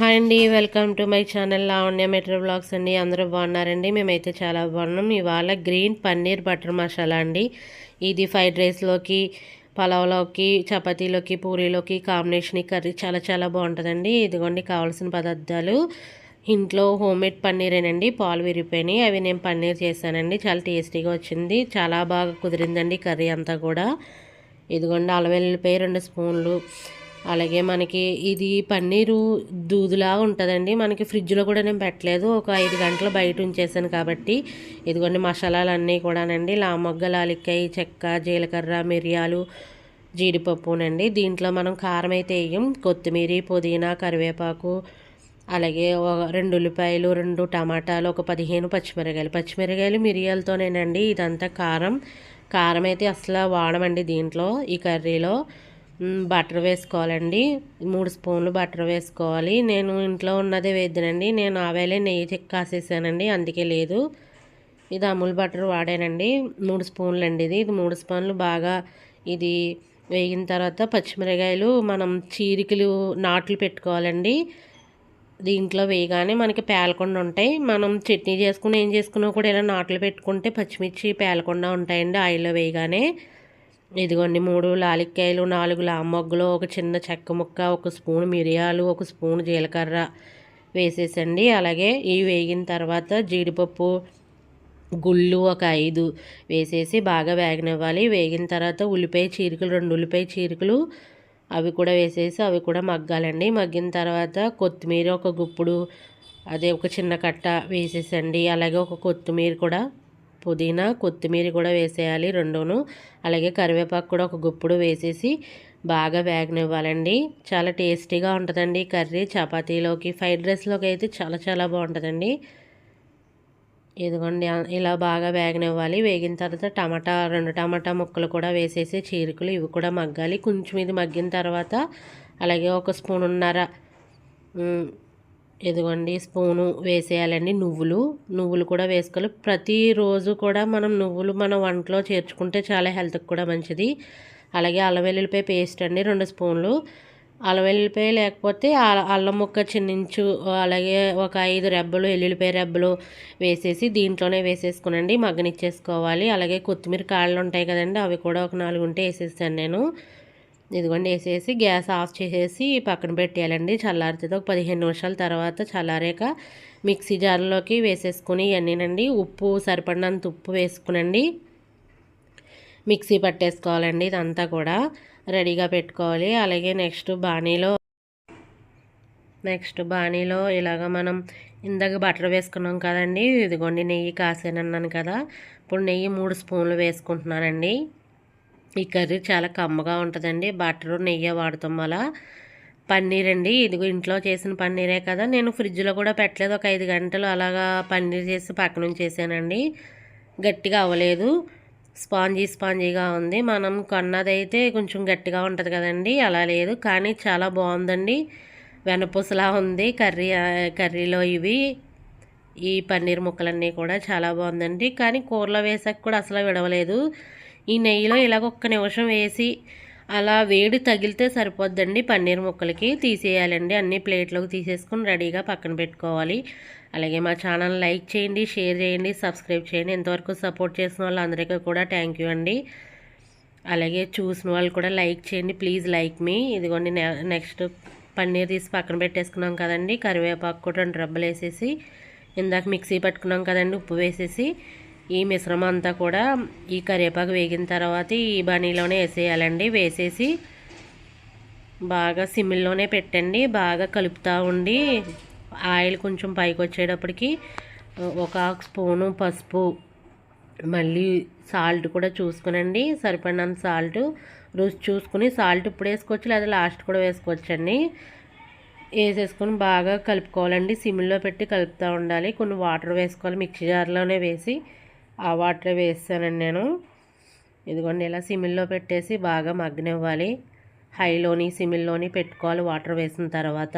Hi అండి welcome to my channel Lavanya మెటర్ blogs అండి. అందరూ బాగున్నారండి? మేమైతే చాలా బాగున్నాం. ఇవాళ గ్రీన్ పన్నీర్ బటర్ మసాలా అండి. ఇది ఫ్రైడ్ రైస్లోకి పలావ్లోకి చపాతీలోకి పూరీలోకి కాంబినేషన్ కర్రీ చాలా చాలా బాగుంటుందండి. ఇదిగోండి కావాల్సిన పదార్థాలు. ఇంట్లో హోమ్ మేడ్ పన్నీరేనండి పాలు విరిగిపోయినాయి. అవి నేను పన్నీర్ చేశానండి. చాలా టేస్టీగా వచ్చింది. చాలా బాగా కుదిరిందండి కర్రీ అంతా కూడా. ఇదిగోండి అలవెల్లిపోయి రెండు స్పూన్లు. అలాగే మనకి ఇది పన్నీరు దూదులా ఉంటుందండి. మనకి ఫ్రిడ్జ్లో కూడా నేను పెట్టలేదు. ఒక ఐదు గంటలు బయట ఉంచేసాను కాబట్టి. ఇదిగోండి మసాలాలు అన్నీ కూడానండి. లామొగ్గ లాలిక్కాయ చెక్క జీలకర్ర మిరియాలు జీడిపప్పునండి దీంట్లో మనం కారం అయితే వేయం. కొత్తిమీర పుదీనా కరివేపాకు అలాగే రెండు ఉల్లిపాయలు రెండు టమాటాలు ఒక పదిహేను పచ్చిమిరకాయలు. పచ్చిమిరకాయలు మిరియాలతోనేనండి. ఇదంతా కారం. కారం అయితే అసలు వాడమండి దీంట్లో ఈ కర్రీలో. బటర్ వేసుకోవాలండి. మూడు స్పూన్లు బటర్ వేసుకోవాలి. నేను ఇంట్లో ఉన్నదే వేద్దానండి. నేను ఆవేలే నెయ్యి కాసేసానండి. అందుకే లేదు. ఇది అమూల్ బటర్ వాడానండి. మూడు స్పూన్లు అండి ఇది. ఇది మూడు స్పూన్లు బాగా ఇది వేగిన తర్వాత పచ్చిమిరకాయలు మనం చీరికలు నాట్లు పెట్టుకోవాలండి. దీంట్లో వేయగానే మనకి పేలకుండా ఉంటాయి. మనం చట్నీ చేసుకుని ఏం చేసుకున్నా కూడా ఇలా నాట్లు పెట్టుకుంటే పచ్చిమిర్చి పేలకుండా ఉంటాయండి ఆయిల్లో వేయగానే. ఇదిగోండి మూడు లాలిక్కాయలు నాలుగు లామొగ్గులు ఒక చిన్న చెక్క ముక్క ఒక స్పూన్ మిరియాలు ఒక స్పూన్ జీలకర్ర వేసేసండి. అలాగే ఇవి వేగిన తర్వాత జీడిపప్పు గుళ్ళు ఒక ఐదు వేసేసి బాగా వేగనివ్వాలి. వేగిన తర్వాత ఉల్లిపాయ చీరికలు రెండు ఉల్లిపాయ చీరికలు అవి కూడా వేసేసి అవి కూడా మగ్గాలండి. మగ్గిన తర్వాత కొత్తిమీర ఒక గుప్పుడు అదే ఒక చిన్న కట్ట వేసేసండి. అలాగే ఒక కొత్తిమీర కూడా పుదీనా కొత్తిమీర కూడా వేసేయాలి రెండును. అలాగే కరివేపాకు కూడా ఒక గుప్పుడు వేసేసి బాగా వేగనివ్వాలండి. చాలా టేస్టీగా ఉంటుందండి కర్రీ. చపాతీలోకి ఫ్రైడ్ రైస్లోకి అయితే చాలా చాలా బాగుంటుందండి. ఇదిగోండి ఇలా బాగా వేగనివ్వాలి. వేగిన తర్వాత టమాటా రెండు టమాటా ముక్కలు కూడా వేసేసి చీరికలు ఇవి కూడా మగ్గాలి. కొంచెం ఇది మగ్గిన తర్వాత అలాగే ఒక స్పూన్ ఉన్నర ఇదిగోండి స్పూను వేసేయాలండి నువ్వులు. నువ్వులు కూడా వేసుకోవాలి. ప్రతిరోజు కూడా మనం నువ్వులు మన వంటలో చేర్చుకుంటే చాలా హెల్త్కి కూడా మంచిది. అలాగే అల్లం వెల్లుల్లిపాయ పేస్ట్ అండి రెండు స్పూన్లు. అల్లం వెల్లుల్లిపాయ లేకపోతే అల్లం ముక్క చిన్నించు అలాగే ఒక ఐదు రెబ్బలు ఎల్లుల్లిపాయ రెబ్బలు వేసేసి దీంట్లోనే వేసేసుకునండి మగ్గనిచ్చేసుకోవాలి. అలాగే కొత్తిమీర కాళ్ళు ఉంటాయి కదండి అవి కూడా ఒక నాలుగు ఉంటే వేసేసాను నేను. ఇదిగోండి వేసేసి గ్యాస్ ఆఫ్ చేసేసి పక్కన పెట్టేయాలండి. చల్లారుతుంది ఒక పదిహేను నిమిషాల తర్వాత చల్లారాక మిక్సీ జార్లోకి వేసేసుకుని ఇవన్నీనండి. ఉప్పు సరిపడినంత ఉప్పు వేసుకునండి. మిక్సీ పట్టేసుకోవాలండి ఇదంతా కూడా. రెడీగా పెట్టుకోవాలి. అలాగే నెక్స్ట్ బాణీలో నెక్స్ట్ బాణీలో ఇలాగ మనం ఇందాక బటర్ వేసుకున్నాం కదండి. ఇదిగోండి నెయ్యి కాసేనన్నాను కదా. ఇప్పుడు నెయ్యి మూడు స్పూన్లు వేసుకుంటున్నానండి. ఈ కర్రీ చాలా కమ్మగా ఉంటుందండి. బట్టరు నెయ్యి వాడతాం వల్ల పన్నీర్ అండి ఇదిగో ఇంట్లో చేసిన పన్నీరే కదా. నేను ఫ్రిడ్జ్లో కూడా పెట్టలేదు. ఒక ఐదు గంటలు అలాగా పన్నీర్ చేసి పక్కన చేశానండి. గట్టిగా అవ్వలేదు. స్పాంజీ స్పాంజీగా ఉంది. మనం కొన్నదైతే కొంచెం గట్టిగా ఉంటుంది కదండి. అలా లేదు. కానీ చాలా బాగుందండి. వెనపూసలా ఉంది. కర్రీ కర్రీలో ఇవి ఈ పన్నీర్ ముక్కలన్నీ కూడా చాలా బాగుందండి. కానీ కూరలో వేసాక కూడా అసలు విడవలేదు. ఈ నెయ్యిలో ఇలాగ ఒక్క నిమిషం వేసి అలా వేడి తగిలితే సరిపోద్దండి పన్నీర్ ముక్కలకి. తీసేయాలండి. అన్ని ప్లేట్లోకి తీసేసుకుని రెడీగా పక్కన పెట్టుకోవాలి. అలాగే మా ఛానల్ లైక్ చేయండి షేర్ చేయండి సబ్స్క్రైబ్ చేయండి. ఎంతవరకు సపోర్ట్ చేసిన వాళ్ళందరికీ కూడా థ్యాంక్ యూ అండి. అలాగే చూసిన వాళ్ళు కూడా లైక్ చేయండి. Please like me. ఇదిగోండి నెక్స్ట్ పన్నీర్ తీసి పక్కన పెట్టేసుకున్నాం కదండి. కరివేపాకు కూడా రెండు రబ్బలు వేసేసి ఇందాక మిక్సీ పట్టుకున్నాం కదండి ఉప్పు వేసేసి ఈ మిశ్రమం అంతా కూడా ఈ కరివేపాకు వేగిన తర్వాత ఈ బనీలోనే వేసేయాలండి. వేసేసి బాగా సిమ్మిల్లోనే పెట్టండి. బాగా కలుపుతూ ఉండి ఆయిల్ కొంచెం పైకి వచ్చేటప్పటికి ఒక స్పూను పసుపు మళ్ళీ సాల్ట్ కూడా చూసుకునండి. సరిపడినంత సాల్ట్ రుచి చూసుకుని సాల్ట్ ఇప్పుడు వేసుకోవచ్చు లేదా లాస్ట్ కూడా వేసుకోవచ్చండి. వేసేసుకొని బాగా కలుపుకోవాలండి. సిమ్లో పెట్టి కలుపుతూ ఉండాలి. కొన్ని వాటర్ వేసుకోవాలి మిక్సీ జార్లోనే వేసి ఆ వాటర్ వేస్తానండి నేను. ఇదిగోండి ఇలా సిమిల్లో పెట్టేసి బాగా మగ్గనివ్వాలి. హైలోని సిమిల్లోని పెట్టుకోవాలి వాటర్ వేసిన తర్వాత.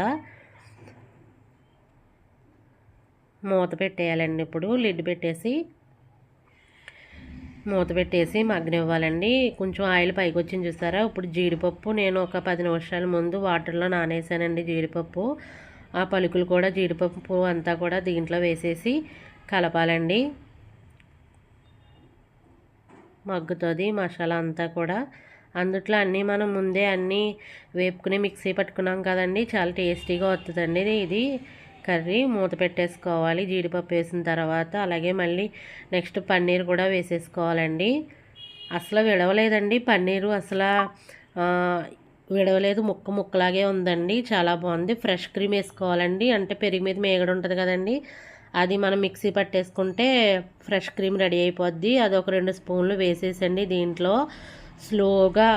మూత పెట్టేయాలండి ఇప్పుడు లిడ్ పెట్టేసి. మూత పెట్టేసి మగ్గనివ్వాలండి. కొంచెం ఆయిల్ పైకి వచ్చింది చూసారా? ఇప్పుడు జీడిపప్పు నేను ఒక పది నిమిషాల ముందు వాటర్లో నానేసానండి జీడిపప్పు. ఆ పలుకులు కూడా జీడిపప్పు అంతా కూడా దీంట్లో వేసేసి కలపాలండి. మగ్గుతుంది మసాలా అంతా కూడా. అందుట్లో అన్నీ మనం ముందే అన్నీ వేపుకుని మిక్సీ పట్టుకున్నాం కదండి. చాలా టేస్టీగా వస్తుందండి ఇది. కర్రీ మూత పెట్టేసుకోవాలి. జీడిపప్పు వేసిన తర్వాత అలాగే మళ్ళీ నెక్స్ట్ పన్నీర్ కూడా వేసేసుకోవాలండి. అసలు విడవలేదండి పన్నీరు. అసలు విడవలేదు. ముక్క ముక్కలాగే ఉందండి. చాలా బాగుంది. ఫ్రెష్ క్రీమ్ వేసుకోవాలండి. అంటే పెరుగు మీద మేగడ ఉంటుంది కదండి. అది మనం మిక్సీ పట్టేసుకుంటే ఫ్రెష్ క్రీమ్ రెడీ అయిపోద్ది. అది ఒక రెండు స్పూన్లు వేసేసండి దీంట్లో. స్లోగా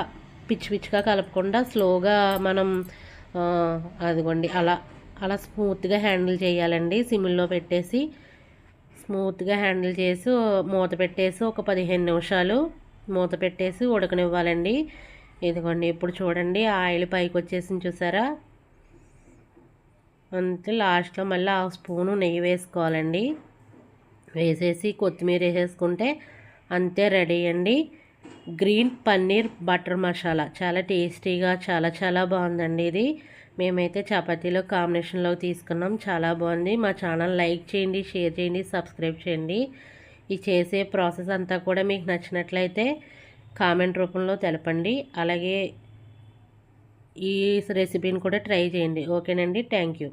పిచ్చి పిచ్చిగా కలపకుండా స్లోగా మనం అదిగోండి అలా అలా స్మూత్గా హ్యాండిల్ చేయాలండి. సిమ్లో పెట్టేసి స్మూత్గా హ్యాండిల్ చేసి మూత పెట్టేసి ఒక పదిహేను నిమిషాలు మూత పెట్టేసి ఉడకనివ్వాలండి. ఇదిగోండి ఇప్పుడు చూడండి ఆయిల్ పైకి వచ్చేసింది చూసారా? అంతే లాస్ట్లో మళ్ళీ ఆ స్పూను నెయ్యి వేసుకోవాలండి. వేసేసి కొత్తిమీర వేసేసుకుంటే అంతే రెడీ అండి. గ్రీన్ పన్నీర్ బటర్ మసాలా చాలా టేస్టీగా చాలా చాలా బాగుందండి ఇది. మేమైతే చపాతీలో కాంబినేషన్లో తీసుకున్నాం చాలా బాగుంది. మా ఛానల్ లైక్ చేయండి షేర్ చేయండి సబ్స్క్రైబ్ చేయండి. ఈ చేసే ప్రాసెస్ అంతా కూడా మీకు నచ్చినట్లయితే కామెంట్ రూపంలో తెలపండి. అలాగే ఈ రెసిపీని కూడా ట్రై చేయండి. ఓకేనండి థ్యాంక్ యూ.